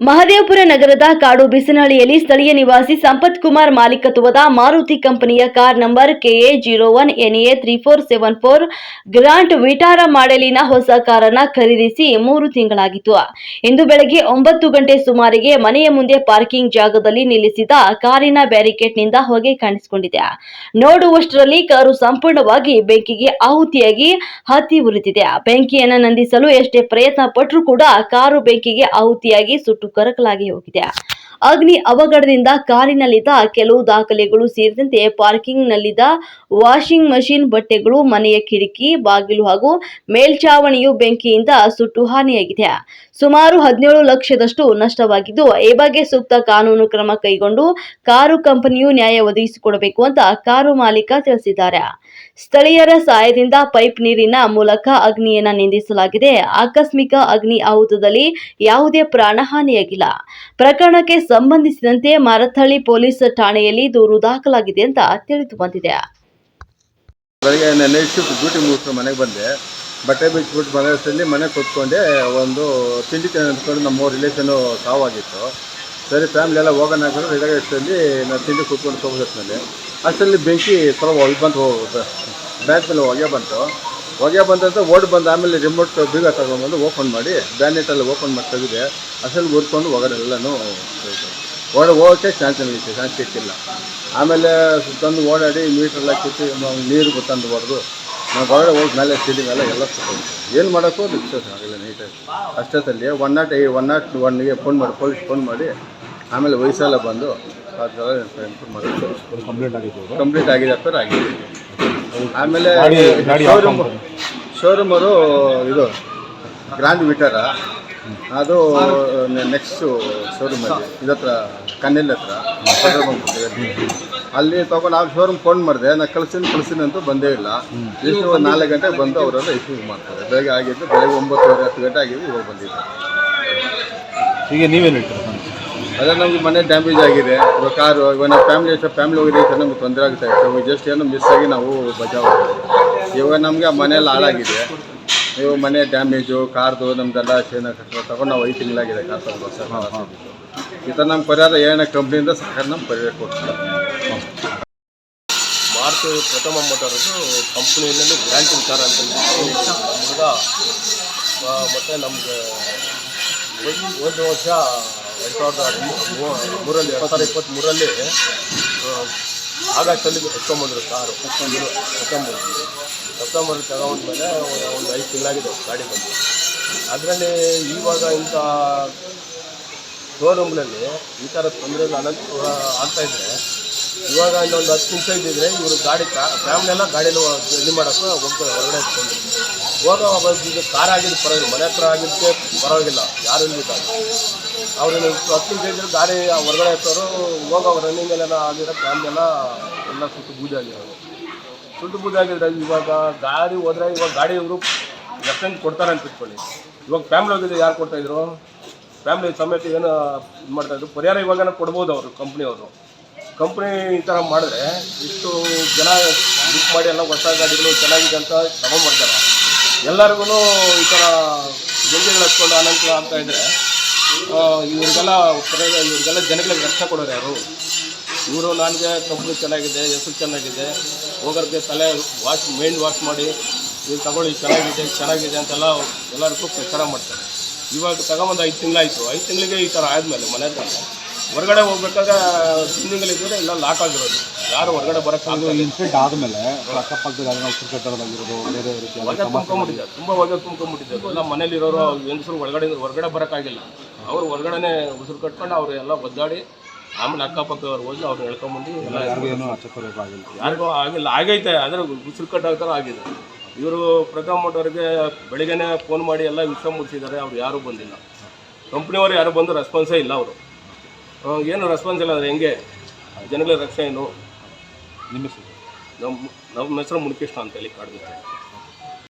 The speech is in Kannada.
ಮಹದೇವಪುರ ನಗರದ ಕಾಡು ಬಿಸಿನಹಳ್ಳಿಯಲ್ಲಿ ಸ್ಥಳೀಯ ನಿವಾಸಿ ಸಂಪತ್ ಕುಮಾರ್ ಮಾಲೀಕತ್ವದ ಮಾರುತಿ ಕಂಪನಿಯ car number KA zero one NA three four seven four, Grand Vitara ಮಾಡೆಲಿನ ಹೊಸ ಕಾರನ್ನ ಖರೀದಿಸಿ ಮೂರು ತಿಂಗಳಾಗಿತ್ತು. ಇಂದು ಬೆಳಗ್ಗೆ ಒಂಬತ್ತು ಗಂಟೆ ಸುಮಾರಿಗೆ ಮನೆಯ ಮುಂದೆ ಪಾರ್ಕಿಂಗ್ ಜಾಗದಲ್ಲಿ ನಿಲ್ಲಿಸಿದ ಕಾರಿನ ಬ್ಯಾರಿಕೇಡ್ನಿಂದ ಹೊಗೆ ಕಾಣಿಸಿಕೊಂಡಿದೆ. ನೋಡುವಷ್ಟರಲ್ಲಿ ಕಾರು ಸಂಪೂರ್ಣವಾಗಿ ಬೆಂಕಿಗೆ ಆಹುತಿಯಾಗಿ ಹತ್ತಿ ಉರಿದಿದೆ. ಬೆಂಕಿಯನ್ನು ನಂದಿಸಲು ಎಷ್ಟೇ ಪ್ರಯತ್ನ ಪಟ್ಟರೂ ಕೂಡ ಕಾರು ಬೆಂಕಿಗೆ ಆಹುತಿಯಾಗಿ ಸುಟ್ಟು ಕರಕಲಾಗಿ ಹೋಗಿದೆ. ಅಗ್ನಿ ಅವಘಡದಿಂದ ಕಾರಿನಲ್ಲಿದ್ದ ಕೆಲವು ದಾಖಲೆಗಳು ಸೇರಿದಂತೆ ಪಾರ್ಕಿಂಗ್ನಲ್ಲಿದ್ದ ವಾಷಿಂಗ್ ಮಷಿನ್ ಬಟ್ಟೆಗಳು, ಮನೆಯ ಕಿಟಕಿ, ಬಾಗಿಲು ಹಾಗೂ ಮೇಲ್ಚಾವಣಿಯು ಬೆಂಕಿಯಿಂದ ಸುಟ್ಟು ಹಾನಿಯಾಗಿದೆ. ಸುಮಾರು ಹದಿನೇಳು ಲಕ್ಷದಷ್ಟು ನಷ್ಟವಾಗಿದ್ದು, ಈ ಬಗ್ಗೆ ಸೂಕ್ತ ಕಾನೂನು ಕ್ರಮ ಕೈಗೊಂಡು ಕಾರು ಕಂಪನಿಯು ನ್ಯಾಯ ಒದಗಿಸಿಕೊಡಬೇಕು ಅಂತ ಕಾರು ಮಾಲೀಕ ತಿಳಿಸಿದ್ದಾರೆ. ಸ್ಥಳೀಯರ ಸಹಾಯದಿಂದ ಪೈಪ್ ನೀರಿನ ಮೂಲಕ ಅಗ್ನಿಯನ್ನ ನಿಂದಿಸಲಾಗಿದೆ. ಆಕಸ್ಮಿಕ ಅಗ್ನಿ ಆಹುತದಲ್ಲಿ ಯಾವುದೇ ಪ್ರಾಣಹಾನಿಯಾಗಿಲ್ಲ. ಪ್ರಕರಣಕ್ಕೆ ಸಂಬಂಧಿಸಿದಂತೆ ಮರಥಳ್ಳಿ ಪೊಲೀಸ್ ಠಾಣೆಯಲ್ಲಿ ದೂರು ದಾಖಲಾಗಿದೆ ಅಂತ ತಿಳಿದು ಬಂದಿದೆ. ಬಟ್ಟೆ ಬಿಚ್ಚಿಬಿಟ್ಟು ಮನೆಯಲ್ಲಿ ಮನೆ ಕೂತ್ಕೊಂಡೆ ಒಂದು ತಿಂಡಿ ಅಂದ್ಕೊಂಡು ನಮ್ಮ ರಿಲೇಷನು ಸಾವಾಗಿತ್ತು. ಸರಿ ಫ್ಯಾಮಿಲಿ ಎಲ್ಲ ಹೋಗೋಣ ಹಾಕಿದ್ರೆ ರೆಡಿ ನಾನು ತಿಂಡಿ ಕೂತ್ಕೊಂಡು ಹೋಗೋದ್ಮೇಲೆ ಅಷ್ಟರಲ್ಲಿ ಬೆಂಕಿ ಸ್ವಲ್ಪ ಹೊಗೆ ಬಂತು ಬ್ಯಾಂಕ್ ಮೇಲೆ ಹೊಗೆ ಬಂತು. ಹೊಗೆ ಬಂದಂತ ಓಡ್ ಬಂದು ಆಮೇಲೆ ರಿಮೋಟ್ ಬೀಗ ತಗೊಂಡ್ಬಂದು ಓಪನ್ ಮಾಡಿ ಬ್ಯಾನೆಟಲ್ಲಿ ಓಪನ್ ಮಾಡಿ ತೆಗೆದೆ, ಅಷ್ಟರಲ್ಲಿ ಗುರ್ಕೊಂಡು ಹೊಗಡೆ ಎಲ್ಲನೂ ಓಡ ಹೋಗೋಕ್ಕೆ ಚಾನ್ಸ್ ಇತ್ತು ಚಾನ್ಸ್ ಸಿಕ್ಕಿಲ್ಲ. ಆಮೇಲೆ ತಂದು ಓಡಾಡಿ ಮೀಟ್ರೆಲ್ಲ ಕಿತ್ತು, ನೀರು ತಂದು ಹೊಡೆದು ನಾವು ಹೊರಗಡೆ ಹೋಗಿ ಮೇಲೆ ಸೀಲಿಂಗ್ ಎಲ್ಲ ಎಲ್ಲ ಏನು ಮಾಡೋಕ್ಕೂ ನಿಲ್ಸೋದು ಆಗಿಲ್ಲ ನೀಟಾಗಿ ಅಷ್ಟೊತ್ತಲ್ಲಿ ಒನ್ ನಾಟ್ ಏ ಒನ್ ನಾಟ್ ಒನ್ಗೆ ಫೋನ್ ಮಾಡಿ ಪೊಲೀಸ್ ಫೋನ್ ಮಾಡಿ ಆಮೇಲೆ ವಯಸ್ಸೆಲ್ಲ ಬಂದು ಇನ್ಫಾರ್ಮ್ ಮಾಡಿ ಕಂಪ್ಲೀಟ್ ಆಗಿದೆ ಕಂಪ್ಲೀಟ್ ಆಗಿದೆ ಸರ್ ಆಗಿದೆ. ಆಮೇಲೆ ಶೋರೂಮ್ ಶೋರೂಮ್ ಅದು ಇದು ಗ್ರ್ಯಾಂಡ್ ವಿಟರ ಅದು ನೆಕ್ಸ್ಟು ಶೋರೂಮಲ್ಲಿ ಇದತ್ರ ಕನ್ನೆಲ್ ಹತ್ರ. ಅಲ್ಲಿ ತಗೊಂಡು ಆ ಶೋರೂಮ್ ಫೋನ್ ಮಾಡಿದೆ ನಾ ಕಳ್ಸಿನ ಕಳ್ಸಿನ ಅಂತ ಬಂದೇ ಇಲ್ಲ. ಎಷ್ಟು ಒಂದು ನಾಲ್ಕು ಗಂಟೆಗೆ ಬಂದು ಅವರೆಲ್ಲ ಇಶ್ಯೂ ಮಾಡ್ತಾರೆ. ಬೆಳಗ್ಗೆ ಆಗಿದ್ದು ಬೆಳಗ್ಗೆ ಒಂಬತ್ತುವರೆ ಹತ್ತು ಗಂಟೆ ಆಗಿದ್ದು ಇವಾಗ ಬಂದಿದೆ. ಈಗ ನೀವೇನು ಹೇಳ್ತೀರಾ? ಅದೇ ನಮಗೆ ಮನೆ ಡ್ಯಾಮೇಜ್ ಆಗಿದೆ. ಇವಾಗ ಕಾರು ಇವಾಗ ನಾವು ಫ್ಯಾಮಿಲಿ ಎಷ್ಟು ಫ್ಯಾಮಿಲಿ ಹೋಗಿದೆ ನಮ್ಗೆ ತೊಂದರೆ ಆಗ್ತಾ ಇತ್ತು. ಇವಾಗ ಜಸ್ಟ್ ಏನೋ ಮಿಸ್ ಆಗಿ ನಾವು ಬಚಾವ್. ಇವಾಗ ನಮಗೆ ಆ ಮನೇಲಿ ಹಾಳಾಗಿದೆ. ನೀವು ಮನೆ ಡ್ಯಾಮೇಜು ಕಾರ್ದು ನಮ್ದೆಲ್ಲ ಚೇನ ತಗೊಂಡು ನಾವು ಐದು ತಿಂಗಳಾಗಿದೆ ಕಾರ್ ತಗೊಂಡು ಸರ್ ಈ ಥರ ನಮ್ಮ ಪರಿಹಾರ ಏನೋ ಕಂಪ್ನಿಯಿಂದ ಸರ್ಕಾರ ನಮ್ಗೆ ಪರಿಹಾರ ಕೊಡ್ತಾರೆ. ಮಾರುತಿ ಪ್ರಥಮ ಮಾತಾಡೋದು ಕಂಪ್ನಿಯಲ್ಲಿ ಗ್ರ್ಯಾಂಟ್ ವಿಚಾರ ಅಂತ ಹುಡುಗ ಮತ್ತು ನಮಗೆ ಒಂದು ವರ್ಷ ಎರಡು ಸಾವಿರದ ಮೂರಲ್ಲಿ ಎರಡು ಸಾವಿರದ ಇಪ್ಪತ್ತ್ಮೂರಲ್ಲಿ ಆಗಸ್ಟಲ್ಲಿ ಎತ್ಕೊಂಬಂದರು ಕಾರು ಎತ್ಕೊಂಡ್ರು ಸೆಪ್ಟೆಂಬರ್ ಸೆಪ್ಟೆಂಬರ್ ತಗೊಂಡ್ಮೇಲೆ ಒಂದು ಐದು ತಿಂಗಳಾಗಿದೆ ಗಾಡಿ ಬಂದು. ಅದರಲ್ಲಿ ಇವಾಗ ಇಂಥ ಶೋರೂಮ್ನಲ್ಲಿ ಈ ಥರ ತೊಂದರೆಗಳು ಅನಂತ ಆಗ್ತಾಯಿದ್ರೆ ಇವಾಗ ಇನ್ನೊಂದು ಹತ್ತು ನಿಮಿಷ ಇದ್ದಿದ್ರೆ ಇವರು ಗಾಡಿ ಫ್ಯಾಮಿಲಿ ಎಲ್ಲ ಗಾಡೀಲಿ ಇದು ಮಾಡೋಕ್ಕೆ ಹೋಗ್ತಾರೆ, ಹೊರಗಡೆ ಇಟ್ಕೊಂಡು. ಹೋಗೋ ಈಗ ಕಾರ್ ಆಗಿದ್ದು ಪರವಾಗಿಲ್ಲ, ಮನೆ ಹತ್ರ ಆಗಿದ್ದಕ್ಕೆ ಪರವಾಗಿಲ್ಲ, ಯಾರು ಇಲ್ಲಿದ್ದಾರೆ ಅವ್ರು ಹತ್ತು ನಿಮಿಷ ಇದ್ದರೆ ಗಾಡಿ ಹೊರಗಡೆ ಇರ್ತವರು ಹೋಗೋ ಎಲ್ಲ ಆಗಿರೋ ಫ್ಯಾಮಿಲಿ ಎಲ್ಲ ಎಲ್ಲ ಸುಟ್ಟು ಬೂದಿ ಆಗಿರೋದು. ಸುಟ್ಟು ಬೂದಿ ಆಗಿದ್ರೆ ಇವಾಗ ಗಾಡಿ ಹೋದ್ರೆ ಇವಾಗ ಗಾಡಿ ಇವರು ಎಕ್ಸೆಂಟ್ ಕೊಡ್ತಾರೆ ಅಂತ ಇಟ್ಕೊಳ್ಳಿ ಇವಾಗ ಫ್ಯಾಮಿಲಿ ಹೋಗಿದ್ರೆ ಯಾರು ಕೊಡ್ತಾಯಿದ್ರು ಫ್ಯಾಮಿಲಿ ಸಮೇತ ಏನು ಇದು ಮಾಡ್ತಾಯಿದ್ರು ಪರಿಹಾರ ಇವಾಗ ಕೊಡ್ಬೋದು ಅವರು ಕಂಪ್ನಿಯವರು ಕಂಪ್ನಿ ಈ ಥರ ಮಾಡಿದ್ರೆ ಇಷ್ಟು ಜನ ಬುಕ್ ಮಾಡಿ ಎಲ್ಲ ಹೊಸ ಗಾಡಿಗಳು ಚೆನ್ನಾಗಿದೆ ಅಂತ ತಗೊಂಡ್ಬರ್ತಾರೆ ಎಲ್ಲರಿಗೂ ಈ ಥರ ಗೊಂದೆಗಳು ಹಚ್ಕೊಂಡು ಅನಂತರ ಅಂತ ಇದ್ದರೆ ಇವ್ರಿಗೆಲ್ಲ ಇವ್ರಿಗೆಲ್ಲ ಜನಗಳಿಗೆ ರಕ್ಷಣೆ ಕೊಡೋರು ಯಾರು? ಇವರು ನನಗೆ ಕಂಪ್ನಿ ಚೆನ್ನಾಗಿದೆ, ಹೆಸರು ಚೆನ್ನಾಗಿದೆ, ಹೋಗೋರಿಗೆ ತಲೆ ವಾಶ್ ಮೈಂಡ್ ವಾಶ್ ಮಾಡಿ ನೀವು ತಗೊಳ್ಳಿ, ಚೆನ್ನಾಗಿದೆ ಚೆನ್ನಾಗಿದೆ ಅಂತೆಲ್ಲ ಎಲ್ಲರಿಗೂ ಪ್ರಚಾರ ಮಾಡ್ತಾರೆ. ಇವಾಗ ತಗೊಂಬಂದು ಐದು ತಿಂಗಳಾಯಿತು. ಐದು ತಿಂಗಳಿಗೆ ಈ ಥರ ಆದಮೇಲೆ ಮನೆ ಹತ್ರ ಹೊರಗಡೆ ಹೋಗ್ಬೇಕಾದ್ರೆ ತಿಂಗಳಿದ್ರೆ ಇಲ್ಲ ಲಾಕ್ ಆಗಿರೋದು. ಯಾರು ಹೊರಗಡೆ ಬರೋಕ್ಕಾಗಲ್ಲ ಇನ್ಸಿಡೆಂಟ್ ಆದಮೇಲೆ ಅಕ್ಕಪಕ್ಕದ ಉಸಿರು ಬೇರೆ ರೀತಿ ಹೊಗೆ ತುಂಬ್ಕೊಂಬಿಟ್ಟಿದ್ದಾರೆ ತುಂಬ ಹೊಗೆ ಇರೋರು ಎಲ್ಲ ಮನೇಲಿರೋರು ಹೆಂಗಸರು ಒಳಗಡೆ ಹೊರಗಡೆ ಬರೋಕ್ಕಾಗಿಲ್ಲ ಅವರು ಹೊರಗಡೆನೆ ಉಸಿರು ಕಟ್ಕೊಂಡು ಅವರು ಎಲ್ಲ ಒದ್ದಾಡಿ ಆಮೇಲೆ ಅಕ್ಕಪಕ್ಕದವ್ರು ಹೋಗಿ ಅವ್ರು ಹೇಳ್ಕೊಂಬಂದು ಎಲ್ಲ ಯಾರಿಗೂ ಆಗಿಲ್ಲ. ಯಾರಿಗೂ ಆಗಿಲ್ಲ. ಆಗೈತೆ ಆದರೆ ಉಸಿರು ಕಟ್ಟಾಗ ಥರ ಆಗಿದೆ. ಇವರು ಪ್ರಥಮ ಮಾಡೋರಿಗೆ ಬೆಳಿಗ್ಗೆನೇ ಫೋನ್ ಮಾಡಿ ಎಲ್ಲ ವಿಷಯ ಮುಗಿಸಿದ್ದಾರೆ. ಅವ್ರು ಯಾರೂ ಬಂದಿಲ್ಲ. ಕಂಪ್ನಿಯವರು ಯಾರು ಬಂದು ರೆಸ್ಪಾನ್ಸೇ ಇಲ್ಲ ಅವರು. ಏನು ರೆಸ್ಪಾನ್ಸ್ ಇಲ್ಲ ಅಂದರೆ ಹೆಂಗೆ? ಜನಗಳ ರಕ್ಷಣೆ ಏನು? ನಿಮ್ಮ ಹೆಸರು? ನಮ್ಮ ನಮ್ಮ ಹೆಸರು ಮುನಿಕೃಷ್ಣ ಅಂತೇಳಿ ಕಾಡ್ಬೇಕು